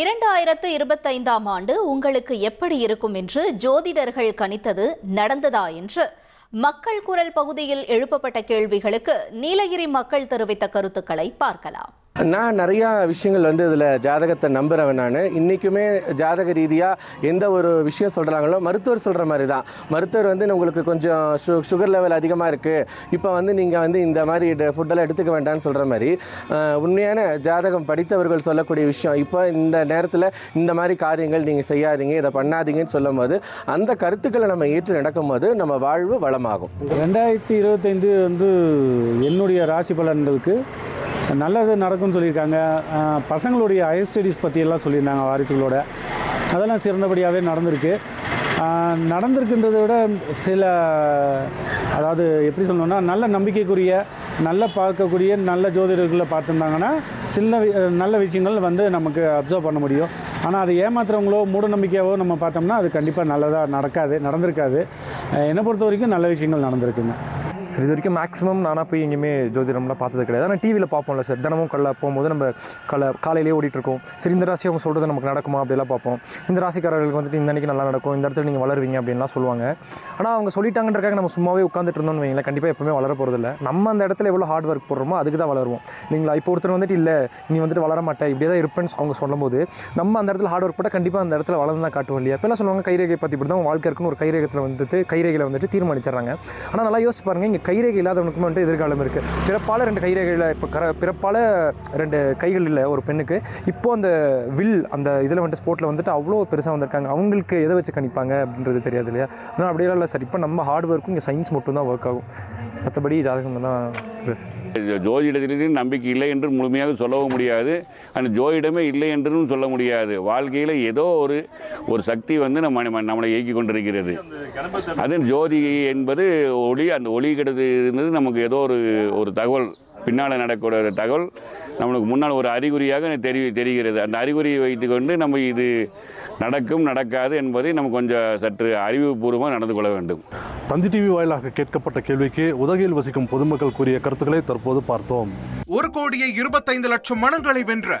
இரண்டாயிரத்து இருபத்தைந்தாம் ஆண்டு உங்களுக்கு எப்படி இருக்கும் என்று ஜோதிடர்கள் கணித்தது நடந்ததா என்று மக்கள் குரல் பகுதியில் எழுப்பப்பட்ட கேள்விகளுக்கு நீலகிரி மக்கள் தெரிவித்த கருத்துக்களை பார்க்கலாம். நான் நிறையா விஷயங்கள் வந்து இதில் ஜாதகத்தை நம்புகிறவன் நான். இன்றைக்குமே ஜாதக ரீதியாக எந்த ஒரு விஷயம் சொல்கிறாங்களோ மருத்துவர் சொல்கிற மாதிரி தான் மருத்துவர் வந்து உங்களுக்கு கொஞ்சம் சு சுகர் லெவல் அதிகமாக இருக்குது இப்போ வந்து நீங்கள் வந்து இந்த மாதிரி ஃபுட்டெல்லாம் எடுத்துக்க வேண்டாம்னு சொல்கிற மாதிரி உண்மையான ஜாதகம் படித்தவர்கள் சொல்லக்கூடிய விஷயம். இப்போ இந்த நேரத்தில் இந்த மாதிரி காரியங்கள் நீங்கள் செய்யாதீங்க இதை பண்ணாதீங்கன்னு சொல்லும்போது அந்த கருத்துக்களை நம்ம ஏற்று நடக்கும்போது நம்ம வாழ்வு வளமாகும். ரெண்டாயிரத்தி இருபத்தைந்து வந்து என்னுடைய ராசி பலன்களுக்கு நல்லது நடக்கும்னு சொல்லியிருக்காங்க. பசங்களுடைய ஹையர் ஸ்டடீஸ் பற்றியெல்லாம் சொல்லியிருந்தாங்க வாரிசுகளோட. அதெல்லாம் சிறந்தபடியாகவே நடந்திருக்கு. நடந்திருக்குன்றதை விட சில அதாவது எப்படி சொல்லணும்னா நல்ல நம்பிக்கைக்குரிய நல்ல பார்க்கக்கூடிய நல்ல ஜோதிடர்களை பார்த்துருந்தாங்கன்னா சில வி- நல்ல விஷயங்கள் வந்து நமக்கு அப்சர்வ் பண்ண முடியும். ஆனால் அதை ஏமாத்துறவங்களோ மூட நம்பிக்கையாவோ நம்ம பார்த்தோம்னா அது கண்டிப்பாக நல்லதாக நடக்காது நடந்திருக்காது. என்னை பொறுத்த வரைக்கும் நல்ல விஷயங்கள் நடந்திருக்குங்க. சரி இது வரைக்கும் மேக்ஸிமம் நானாக போய் எங்கேயுமே ஜோதிடம்லாம் பார்த்தது கிடையாது. ஆனால் டிவியில் பார்ப்போம்ல சார். தினமும் கல்ல போகும்போது நம்ம கல காலையிலேயே ஓடிட்டுருக்கோம். சரி இந்த ராசி அவங்க சொல்கிறது நமக்கு நடக்குமா அப்படிலாம் பார்ப்போம். இந்த ராசிக்காரர்களுக்கு வந்துட்டு இந்த அன்னைக்கு நல்லா நடக்கும். இந்த இடத்துல நீங்கள் வளருவீங்க அப்படின்லாம் சொல்லுவாங்க. ஆனால் அவங்க சொல்லிட்டாங்கன்றக்காக நம்ம சும்மாவே உட்காந்துட்டு இருந்தோம்னு வைங்களேன். கண்டிப்பாக எப்பவுமே வளர போகிறதில்ல நம்ம அந்த இடத்துல எவ்வளோ ஹார்ட் ஒர்க் போடுறோமோ அதுக்கு தான் வளருவோம். இல்லைங்களா இப்போ ஒருத்தர் வந்துட்டு இல்லை நீ வந்துட்டு வளர மாட்டேன். இப்படியே தான் இருப்பேன்னு அவங்க சொல்லும்போது நம்ம அந்த இடத்துல ஹார்ட் ஒர்க் போட்டால் கண்டிப்பாக அந்த இடத்துல வளர்ந்து தான் காட்டுவோம் இல்லையா? இப்போலாம் சொல்லுவாங்க கைரேகை பற்றி இப்படி தான் வாழ்க்கை இருக்குன்னு ஒரு கைரேகத்தில் வந்துட்டு கைரேகையில் வந்துட்டு தீர்மானிச்சிடுறாங்க. ஆனால் நல்லா யோசிச்சு பாருங்க இங்கே கைரேகை இல்லாதவனுக்கும் வந்துட்டு எதிர்காலம் இருக்குது பிறப்பால் ரெண்டு கைரேகையில் இப்போ கர பிறப்பால் ரெண்டு கைகள் இல்லை ஒரு பெண்ணுக்கு. இப்போ அந்த வில் அந்த இதில் வந்துட்டு ஸ்போர்ட்டில் வந்துட்டு அவ்வளோ பெருசாக வந்திருக்காங்க. அவங்களுக்கு எதை வச்சு கணிப்பாங்க அப்படின்றது தெரியாது இல்லையா? ஆனால் அப்படியெல்லாம் இல்லை சார். இப்போ நம்ம ஹார்ட் ஒர்க்கும் இங்கே சயின்ஸ் மட்டும் தான் ஒர்க் ஆகும். மற்றபடி ஜாதகம் தான் ஜோதிடத்திலிருந்து நம்பிக்கை இல்லை என்று முழுமையாக சொல்லவும் முடியாது. அந்த ஜோதிடமே இல்லை என்றும் சொல்ல முடியாது. வாழ்க்கையில் ஏதோ ஒரு ஒரு சக்தி வந்து நம்ம நம்ம- நம்மளை இயக்கி கொண்டிருக்கிறது. அது ஜோதி என்பது ஒளி அந்த ஒளி கிடது இருந்தது நமக்கு ஏதோ ஒரு ஒரு தகவல். பின்னால் நடக்கூடிய ஒரு தகவல் நம்மளுக்கு முன்னால் ஒரு அறிகுறியாக தெரி தெரிகிறது. அந்த அறிகுறியை வைத்துக்கொண்டு நம்ம இது நடக்கும் நடக்காது என்பதை நம்ம கொஞ்சம் சற்று அறிவுபூர்வமாக நடந்து கொள்ள வேண்டும். தந்தி டிவி வாயிலாக கேட்கப்பட்ட கேள்விக்கு உதகையில் வசிக்கும் பொதுமக்கள் கூறிய கருத்துக்களை தற்போது பார்த்தோம். ஒரு கோடியே இருபத்தைந்து லட்சம் மனங்களை வென்ற